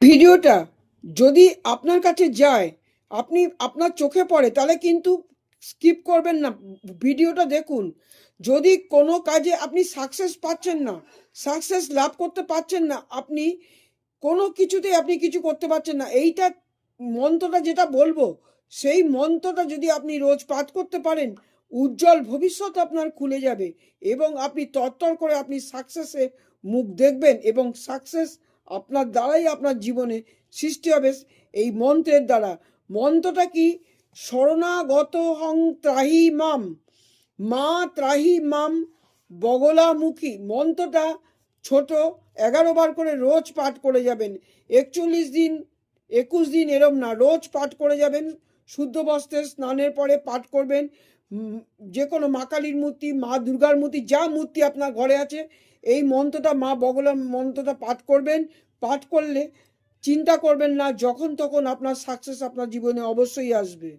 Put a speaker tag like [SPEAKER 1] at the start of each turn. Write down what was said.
[SPEAKER 1] ভিডিওটা যদি আপনার কাছে যায়, আপনি আপনার চোখে পড়ে, তাহলে কিন্তু স্কিপ করবেন না। ভিডিওটা দেখুন। যদি কোনো কাজে আপনি সাকসেস পাচ্ছেন না সাকসেস লাভ করতে পারছেন না, আপনি কোনো কিছুতেই আপনি কিছু করতে পারছেন না, এইটা মন্ত্রটা যেটা বলব, সেই মন্ত্রটা যদি আপনি রোজ পাঠ করতে পারেন, উজ্জ্বল ভবিষ্যৎ আপনার খুলে যাবে এবং আপনি তরতর করে আপনি সাকসেসে মুখ দেখবেন এবং সাকসেস আপনার দ্বারাই আপনার জীবনে সৃষ্টি হবে। এই মন্ত্রের দ্বারা। মন্ত্রটা কি? শরণাগত হং ত্রাহি মাম। মা ত্রাহি মাম বগলামুখী। মন্ত্রটা ছোট, এগারো বার করে রোজ পাঠ করে যাবেন। একচল্লিশ দিন একুশ দিন এরম না, রোজ পাঠ করে যাবেন, শুদ্ধ বস্ত্রে স্নানের পরে পাঠ করবেন যে কোনো মা কালীর মূর্তি, মা দুর্গার মূর্তি, যা মূর্তি আপনার ঘরে আছে, এই মন্ত্রটা মা বগলা মন্ত্রটা পাঠ করবেন, পাঠ করলে চিন্তা করবেন না, যখন তখন আপনার সাকসেস আপনার জীবনে অবশ্যই আসবে।